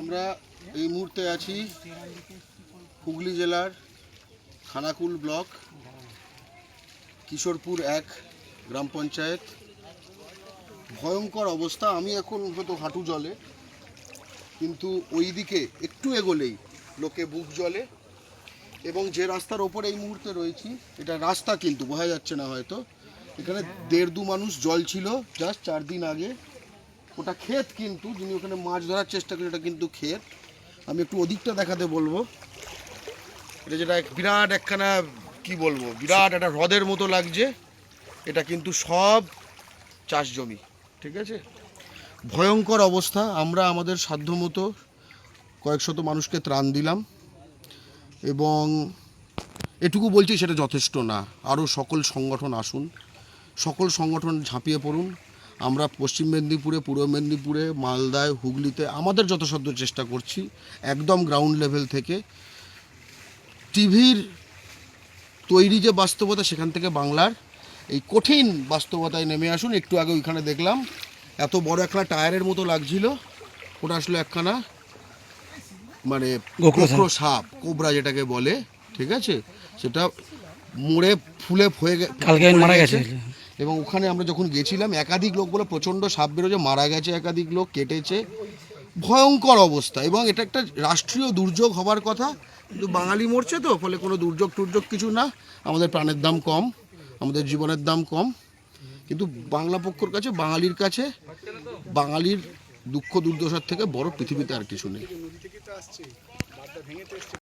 আমরা এই মুহূর্তে আছি হুগলি জেলার খানাকুল ব্লক, কিশোরপুর এক গ্রাম পঞ্চায়েত। ভয়ঙ্কর অবস্থা, আমি এখন হয়তো হাঁটু জলে, কিন্তু ওই দিকে একটু এগোলেই লোকে বুক জলে। এবং যে রাস্তার ওপরে এই মুহূর্তে রয়েছি, এটা রাস্তা কিন্তু, বোঝা যাচ্ছে না হয়তো। এখানে দেড় দু মানুষ জল ছিল, জাস্ট চার দিন আগে। ওটা ক্ষেত কিন্তু, যিনি ওখানে মাছ ধরার চেষ্টা করেন, ওটা কিন্তু ক্ষেত। আমি একটু ওদিকটা দেখাতে বলব। এটা যেটা বিরাট একখানা, কি বলব, বিরাট একটা হ্রদের মতো লাগছে। এটা কিন্তু সব চাষ জমি, ঠিক আছে? ভয়ঙ্কর অবস্থা। আমরা আমাদের সাধ্যমতো কয়েকশত মানুষকে ত্রাণ দিলাম। এবং এটুকু বলছি সেটা যথেষ্ট না। আরও সকল সংগঠন আসুন, সকল সংগঠন ঝাঁপিয়ে পড়ুন। আমরা পশ্চিম মেদিনীপুরে পূর্ব মেদিনীপুরে মালদায় হুগলিতে আমাদের যথাসাধ্য চেষ্টা করছি একদম গ্রাউন্ড লেভেল থেকে। টিভির তৈরি যে বাস্তবতা সেখান থেকে বাংলার এই কঠিন বাস্তবতায় নেমে আসুন। একটু আগে ওইখানে দেখলাম এত বড় একখানা টায়ারের মতো লাগছিল। ওটা আসলে একখানা মানে গোখরো সাপ। কোবরা যেটাকে বলে ঠিক আছে? সেটা মুড়ে ফুলে হয়ে কালকে মারা গেছে। এবং ওখানে আমরা যখন গেছিলাম, একাধিক লোক বলে প্রচণ্ড সাপ বেরোছে মারা গেছে একাধিক লোক, কেটেছে। ভয়ঙ্কর অবস্থা এবং এটা একটা রাষ্ট্রীয় দুর্যোগ হবার কথা। কিন্তু বাঙালি মরছে তো, ফলে কোনো দুর্যোগ টুর্যোগ কিছু না। আমাদের প্রাণের দাম কম, আমাদের জীবনের দাম কম। কিন্তু বাংলা পক্ষর কাছে, বাঙালির কাছে, বাঙালির দুঃখ দুর্দশার থেকে বড় পৃথিবীতে আর কিছু নেই।